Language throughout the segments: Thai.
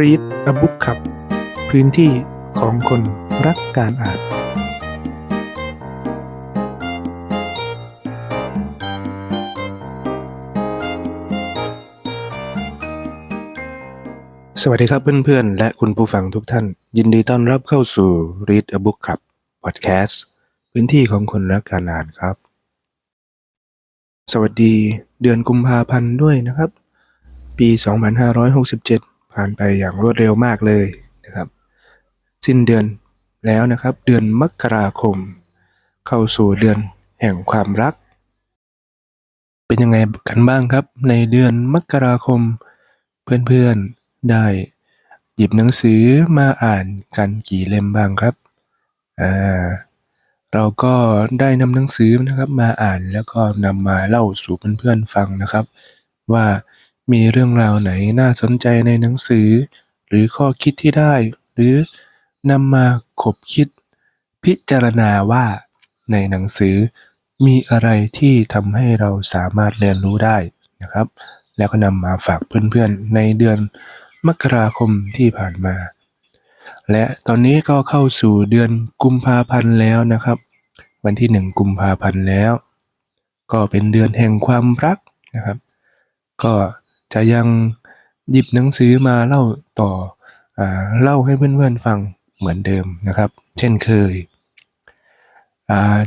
Read a Book ครับ พื้นที่ของคนรักการอ่าน สวัสดีครับเพื่อนๆ และคุณผู้ฟังทุกท่าน ยินดีต้อนรับเข้าสู่ Read a Book ครับ Podcast พื้นที่ของคนรักการอ่านครับ สวัสดีเดือนกุมภาพันธ์ด้วยนะครับ ปี 2567 ผ่านไปอย่างรวดเร็วมากเลยนะครับ สิ้นเดือนแล้วนะครับ เดือนมกราคม เข้าสู่เดือนแห่งความรัก เป็นยังไงกันบ้างครับ ในเดือนมกราคม เพื่อนๆได้ หยิบหนังสือมาอ่านกันกี่เล่มบ้างครับอ่าเราก็ได้นำหนังสือนะครับมาอ่านแล้วก็นำมาเล่าสู่เพื่อนๆฟังนะครับ ว่า มีเรื่องราวไหนน่าสนใจในหนังสือ หรือข้อคิดที่ได้ หรือนำมาขบคิด พิจารณาว่า ในหนังสือมีอะไรที่ทำให้เราสามารถเรียนรู้ได้นะครับ แล้วก็นำมาฝากเพื่อนๆในเดือนมกราคมที่ผ่านมา และตอนนี้ก็เข้าสู่เดือนกุมภาพันธ์แล้วนะครับ วันที่หนึ่งกุมภาพันธ์แล้ว ก็เป็นเดือนแห่งความรักนะครับ ก็ จะยังหยิบหนังสือมาเล่าต่ออเล่าให้เพื่อนๆฟังเหมือนเดิมนะครับ เช่นเคย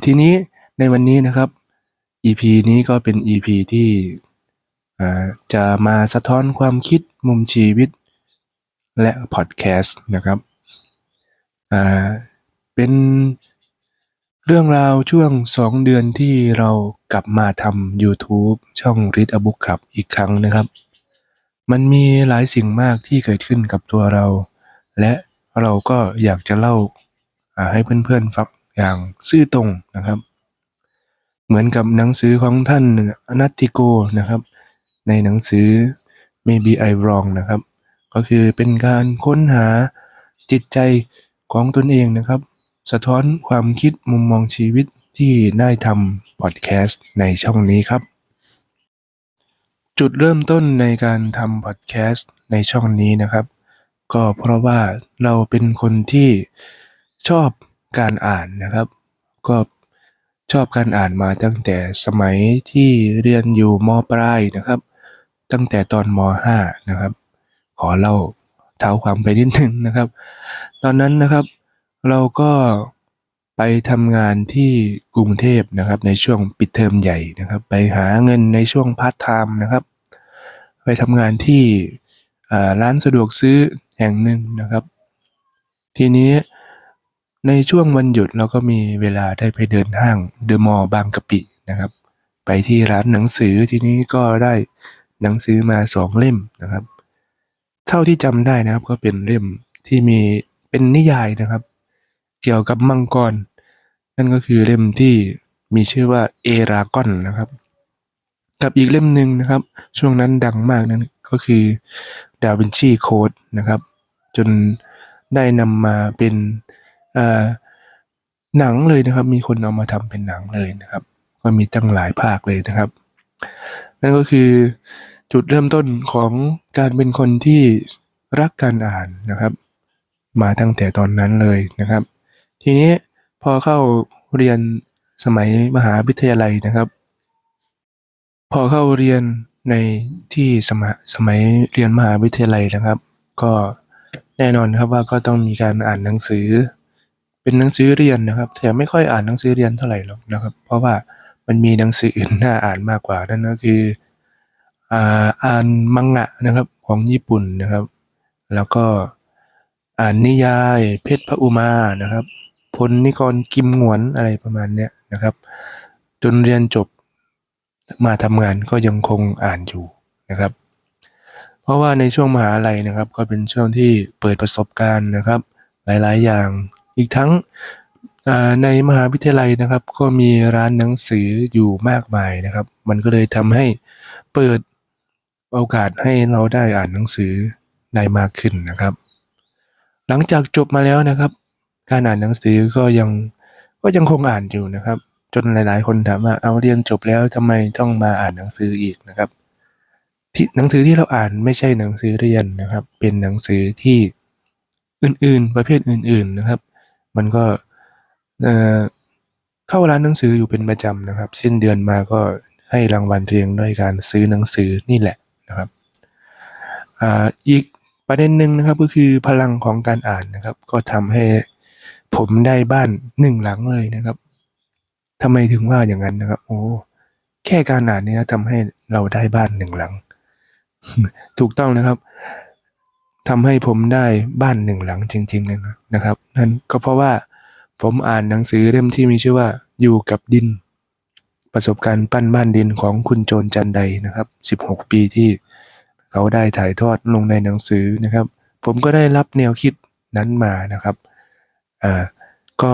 ทีนี้ในวันนี้นะครับ EP นี้ก็เป็น EP ที่จะมาสะท้อนความคิดมุมชีวิต และพอดแคสต์นะครับเป็นเรื่องราวช่วง 2 เดือนที่เรากลับมาทำ YouTube ช่อง Read a Book ครับอีกครั้งนะครับ มันมีหลายสิ่งมากที่เกิดขึ้นกับตัวเรา และเราก็อยากจะเล่าให้เพื่อนๆฟังอย่างซื่อตรงนะครับ เหมือนกับหนังสือของท่านอนัตติโกนะครับ ในหนังสือ Maybe I Wrong นะครับ ก็คือเป็นการค้นหาจิตใจของตนเองนะครับ สะท้อนความคิดมุมมองชีวิตที่ได้ทำพอดแคสต์ในช่องนี้ครับ จุดเริ่มต้นในการทำพอดแคสต์ในช่องนี้นะครับ ก็เพราะว่าเราเป็นคนที่ชอบการอ่านนะครับ ก็ชอบการอ่านมาตั้งแต่สมัยที่เรียนอยู่มปลายนะครับ ตั้งแต่ตอนม .5 นะครับ ขอเล่าเท้าความไปนิดนึงนะครับ ตอนนั้นนะครับ เราก็ ไปทำงานที่กรุงเทพนะครับ ในช่วงปิดเทอมใหญ่นะครับ ไปหาเงินในช่วงพาร์ทไทม์นะครับ ไปทำงานที่ร้านสะดวกซื้อแห่งหนึ่งนะครับ ทีนี้ในช่วงวันหยุดเราก็มีเวลาได้ไปเดินห้างเดอะมอลล์บางกะปินะครับ ไปที่ร้านหนังสือทีนี้ก็ได้หนังสือมาสองเล่มนะครับ เท่าที่จำได้นะครับก็เป็นเล่มที่มีเป็นนิยายนะครับ เกี่ยวกับมังกร นั่นก็คือเล่มที่มีชื่อว่าเอรากอนนะครับ กับอีกเล่มหนึ่งนะครับ ช่วงนั้นดังมากนั่นก็คือดาวินชีโค้ดนะครับ จนได้นำมาเป็นหนังเลยนะครับ มีคนเอามาทำเป็นหนังเลยนะครับ ก็มีตั้งหลายภาคเลยนะครับ นั่นก็คือจุดเริ่มต้นของการเป็นคนที่รักการอ่านนะครับ มาตั้งแต่ตอนนั้นเลยนะครับ ทีนี้พอเข้าเรียนสมัยมหาวิทยาลัยนะครับ พอเข้าเรียนในที่สมัยสมัยเรียนมหาวิทยาลัยนะครับ ก็แน่นอนครับว่าก็ต้องมีการอ่านหนังสือ เป็นหนังสือเรียนนะครับ แต่ไม่ค่อยอ่านหนังสือเรียนเท่าไหร่หรอกนะครับ เพราะว่ามันมีหนังสืออื่นน่าอ่านมากกว่านั่นก็คืออ่าอ่านมังงะนะครับของญี่ปุ่นนะครับ แล้วก็อ่านนิยายเพชรพระอุมานะครับ พลนิกรกิมหงวนอะไรประมาณเนี้ยนะครับ จนเรียนจบมาทำงานก็ยังคงอ่านอยู่นะครับ เพราะว่าในช่วงมหาลัยนะครับ ก็เป็นช่วงที่เปิดประสบการณ์นะครับ หลายๆ อย่างอีกทั้งในมหาวิทยาลัยนะครับ ก็มีร้านหนังสืออยู่มากมายนะครับ มันก็เลยทำให้เปิดโอกาสให้เราได้อ่านหนังสือได้มากขึ้นนะครับ หลังจากจบมาแล้วนะครับ การอ่านหนังสือก็ยังก็ยังคงอ่านอยู่นะครับ จนหลาย ๆ คนถามว่าเอาเรียนจบแล้วทำไมต้องมาอ่านหนังสืออีกนะครับที่หนังสือที่เราอ่านไม่ใช่หนังสือเรียนนะครับ เป็นหนังสือที่อื่น ๆ ประเภทอื่น ๆ นะครับ มันก็เออเข้าร้านหนังสืออยู่เป็นประจำนะครับ สิ้นเดือนมาก็ให้รางวัลตัวเองด้วยการซื้อหนังสือนี่แหละนะครับอ่าอีกประเด็นหนึ่งนะครับก็คือพลังของการอ่านนะครับ ก็ทำให้ ผมได้บ้านหนึ่งหลังเลยนะครับทำไมถึงว่าอย่างนั้นนะครับ โอ้แค่การอ่านเนี่ยทำให้เราได้บ้านหนึ่งหลัง ถูกต้องนะครับทำให้ผมได้บ้านหนึ่งหลังจริงๆเลยนะนะครับ นั่นก็เพราะว่าผมอ่านหนังสือเล่มที่มีชื่อว่าอยู่กับดิน ประสบการณ์ปั้นบ้านดินของคุณโจรจันไดนะครับ 16 ปีที่เขาได้ถ่ายทอดลงในหนังสือนะครับ ผมก็ได้รับแนวคิดนั้นมานะครับ อ่าก็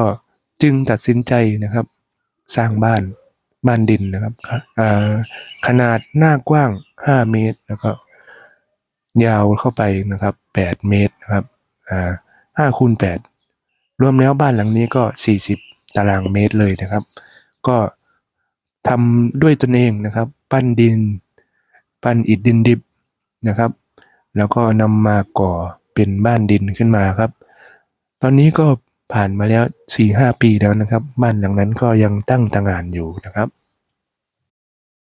จึงตัดสินใจนะครับ สร้างบ้านบ้านดินนะครับอ่าขนาดหน้ากว้าง 5 เมตรแล้วก็ยาวเข้าไปนะครับ 8 เมตรนะครับอ่าคูณ8รวมแล้วบ้านหลังนี้ก็ 40 ตารางเมตรเลยนะครับ ก็ทำด้วยตนเองนะครับ ปั้นดิน ปั้นอิฐดินดิบนะครับ แล้วก็นำมาก่อเป็นบ้านดินขึ้นมาครับ ตอนนี้ก็ ผ่านมาแล้ว4-5ปีแล้วนะครับบ้านหลังนั้นก็ยังตั้งต่างานอยู่นะครับ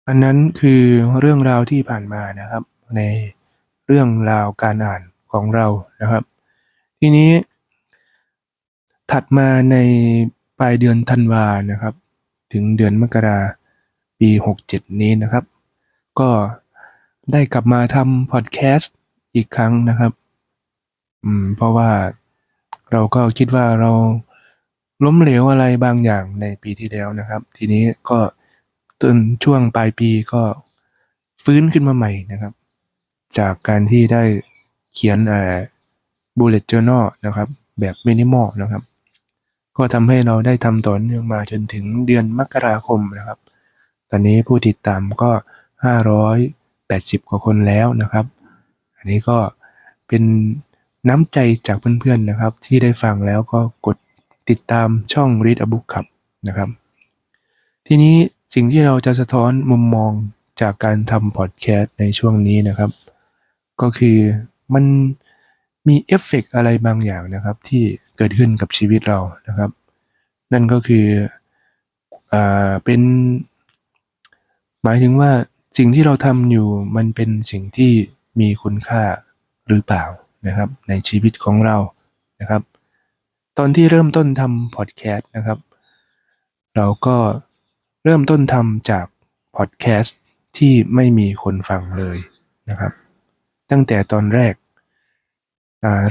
อันนั้นคือเรื่องราวที่ผ่านมานะครับ ในเรื่องราวการอ่านของเรานะครับ ทีนี้ถัดมาในปลายเดือนธันวานะครับ ถึงเดือนมกราปี 67 นี้นะครับ ก็ได้กลับมาทำพอดแคสต์อีกครั้งนะครับ อืม เพราะว่า เราก็คิดว่าเราล้มเหลวอะไรบางอย่างในปีที่แล้วนะครับ ทีนี้ก็ต้นช่วงปลายปีก็ฟื้นขึ้นมาใหม่นะครับ จากการที่ได้เขียนเอ่อ bullet journal นะครับ แบบมินิมอลนะครับ ก็ทำให้เราได้ทำต่อเนื่องมาจนถึงเดือนมกราคมนะครับ ตอนนี้ผู้ติดตามก็ 580 กว่าคนแล้วนะครับ อันนี้ก็เป็น น้ำใจจากเพื่อนๆนะครับ ที่ได้ฟังแล้วก็กดติดตามช่อง Read a Book ครับนะครับ ทีนี้สิ่งที่เราจะสะท้อนมุมมองจากการทำพอดแคสต์ในช่วงนี้นะครับ ก็คือมันมีเอฟเฟกต์อะไรบางอย่างนะครับ ที่เกิดขึ้นกับชีวิตเรานะครับ นั่นก็คืออ่าเป็น หมายถึงว่าสิ่งที่เราทำอยู่มันเป็นสิ่งที่มีคุณค่าหรือเปล่า นะครับในชีวิตของเรานะครับ ตอนที่เริ่มต้นทำพอดแคสต์นะครับ เราก็เริ่มต้นทำจากพอดแคสต์ที่ไม่มีคนฟังเลยนะครับ ตั้งแต่ตอนแรก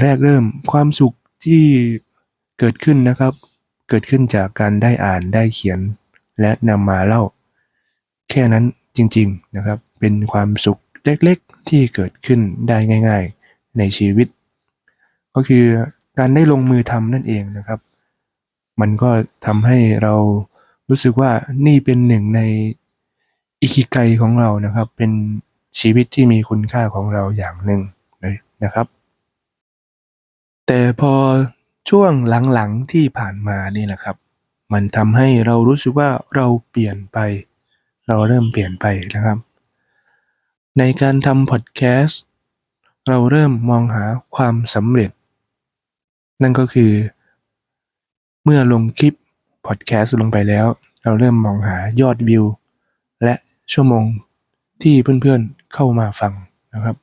แรกเริ่มความสุขที่เกิดขึ้นนะครับ เกิดขึ้นจากการได้อ่านได้เขียนและนำมาเล่า แค่นั้นจริง ๆนะครับ เป็นความสุขเล็กๆที่เกิดขึ้นได้ง่าย ๆ ในชีวิต ก็คือการได้ลงมือทำนั่นเองนะครับ มันก็ทำให้เรารู้สึกว่านี่เป็นหนึ่งในอิคิไกของเรานะครับ เป็นชีวิตที่มีคุณค่าของเราอย่างหนึ่งเลยนะครับ แต่พอช่วงหลังๆที่ผ่านมานี่แหละครับ มันทำให้เรารู้สึกว่าเราเปลี่ยนไป เราเริ่มเปลี่ยนไปนะครับ ในการทำพอดแคสต์ เราเริ่มมองหาความสำเร็จ นั่นก็คือ เมื่อลงคลิปพอดแคสต์ลงไปแล้ว เราเริ่มมองหายอดวิว และชั่วโมงที่เพื่อนๆเข้ามาฟังนะครับ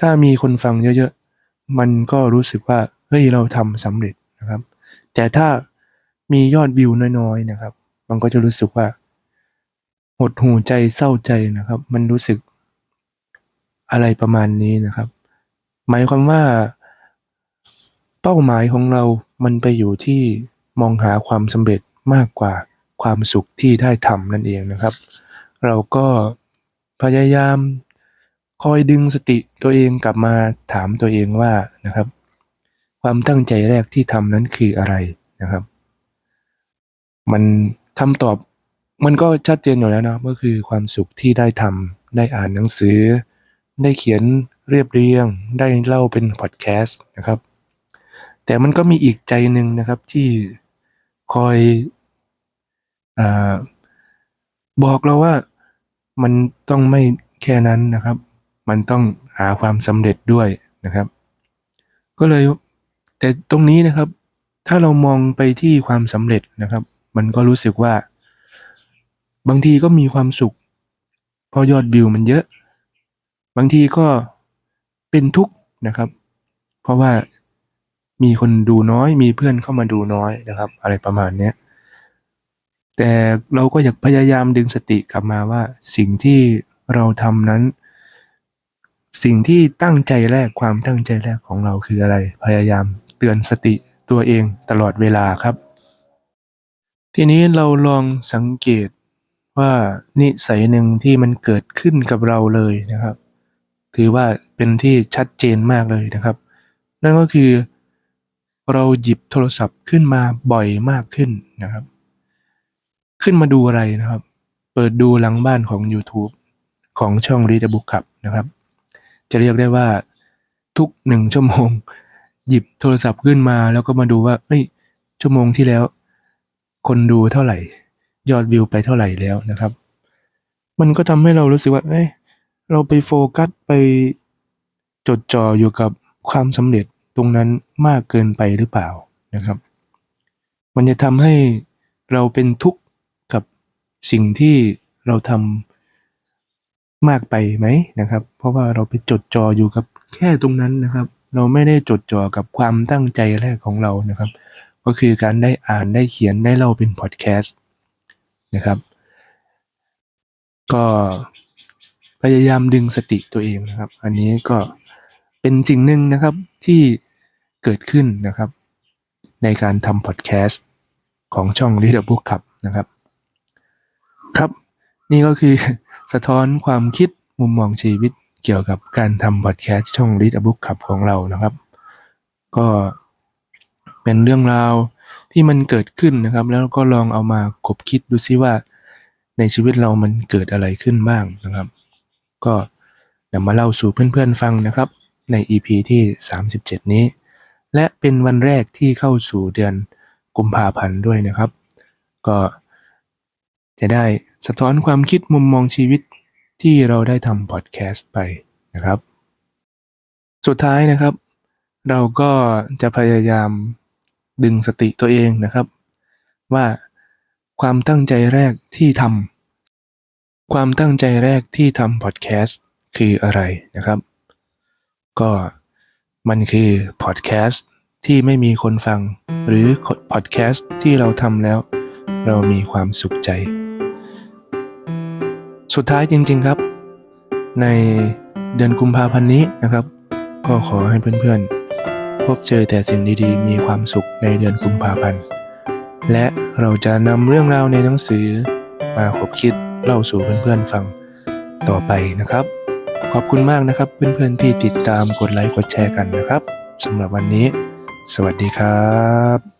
ถ้ามีคนฟังเยอะๆ มันก็รู้สึกว่าเฮ้ยเราทำสำเร็จนะครับ แต่ถ้ามียอดวิวน้อยๆนะครับ มันก็จะรู้สึกว่าหดหูใจเศร้าใจนะครับ มันรู้สึก อะไรประมาณนี้นะครับ หมายความว่า เป้าหมายของเรามันไปอยู่ที่มองหาความสำเร็จมากกว่าความสุขที่ได้ทำนั่นเองนะครับ เราก็พยายามคอยดึงสติตัวเองกลับมาถามตัวเองว่านะครับ ความตั้งใจแรกที่ทำนั้นคืออะไรนะครับ มันคำตอบมันก็ชัดเจนอยู่แล้วนะก็คือความสุขที่ได้ทำได้อ่านหนังสือ ได้เขียนเรียบเรียง ได้เล่าเป็นพอดแคสต์นะครับ แต่มันก็มีอีกใจหนึ่งนะครับที่คอยอบอกเราว่ามันต้องไม่แค่นั้นนะครับ มันต้องหาความสำเร็จด้วยนะครับ ก็เลยแต่ตรงนี้นะครับ ถ้าเรามองไปที่ความสำเร็จนะครับ มันก็รู้สึกว่า บางทีก็มีความสุข พอยอดวิวมันเยอะ บางทีก็เป็นทุกข์นะครับ เพราะว่ามีคนดูน้อย มีเพื่อนเข้ามาดูน้อยนะครับ อะไรประมาณเนี้ยแต่เราก็อยากพยายามดึงสติกลับมาว่า สิ่งที่เราทำนั้น สิ่งที่ตั้งใจแรกความตั้งใจแรกของเราคืออะไร พยายามเตือนสติตัวเองตลอดเวลาครับ ทีนี้เราลองสังเกตว่านิสัยหนึ่งที่มันเกิดขึ้นกับเราเลยนะครับ ถือว่าเป็นที่ชัดเจนมากเลยนะครับ นั่นก็คือ เราหยิบโทรศัพท์ขึ้นมาบ่อยมากขึ้นนะครับ ขึ้นมาดูอะไรนะครับ เปิดดูหลังบ้านของ YouTube ของช่อง Read a Book ครับนะครับ จะเรียกได้ว่าทุกหนึ่งชั่วโมง หยิบโทรศัพท์ขึ้นมาแล้วก็มาดูว่าเอ้ย ชั่วโมงที่แล้ว คนดูเท่าไหร่ ยอดวิวไปเท่าไหร่แล้วนะครับ มันก็ทำให้เรารู้สึกว่า เอ้ย เราไปโฟกัสไปจดจ่ออยู่กับความสำเร็จตรงนั้นมากเกินไปหรือเปล่านะครับ มันจะทำให้เราเป็นทุกข์กับสิ่งที่เราทำมากไปไหมนะครับ เพราะว่าเราไปจดจ่ออยู่กับแค่ตรงนั้นนะครับ เราไม่ได้จดจ่อกับความตั้งใจแรกของเรานะครับ ก็คือการได้อ่านได้เขียนได้เล่าเป็นพอดแคสต์นะครับ ก็ พยายามดึงสติตัวเองนะครับ อันนี้ก็เป็นสิ่งหนึ่งนะครับที่เกิดขึ้นนะครับ ในการทำพอดแคสต์ของช่อง Read a Book ครับนะครับ ครับนี่ก็คือสะท้อนความคิดมุมมองชีวิตเกี่ยวกับการทำพอดแคสต์ช่อง Read a Book ครับของเรานะครับ ก็เป็นเรื่องราวที่มันเกิดขึ้นนะครับ แล้วก็ลองเอามาคบคิดดูซิว่า ในชีวิตเรามันเกิดอะไรขึ้นบ้างนะครับ ก็นำมาเล่าสู่เพื่อนๆฟังนะครับใน EP ที่ 37 นี้ และเป็นวันแรกที่เข้าสู่เดือนกุมภาพันธ์ด้วยนะครับ ก็จะได้สะท้อนความคิดมุมมองชีวิตที่เราได้ทำพอดแคสต์ไปนะครับ สุดท้ายนะครับ เราก็จะพยายามดึงสติตัวเองนะครับ ว่าความตั้งใจแรกที่ทำ ความตั้งใจแรกที่ทำพอดแคสต์คืออะไรนะครับ ก็มันคือพอดแคสต์ที่ไม่มีคนฟัง หรือพอดแคสต์ที่เราทำแล้ว เรามีความสุขใจ สุดท้ายจริง ๆครับ ในเดือนกุมภาพันธ์นี้นะครับ ก็ขอให้เพื่อนๆ พบเจอแต่สิ่งดีๆ มีความสุขในเดือนกุมภาพันธ์และเราจะนำเรื่องราวในหนังสือมาคบคิด เล่าสู่เพื่อนๆฟังต่อไปนะครับ ขอบคุณมากนะครับ เพื่อนๆที่ติดตามกดไลค์กดแชร์กันนะครับสำหรับวันนี้ สวัสดีครับ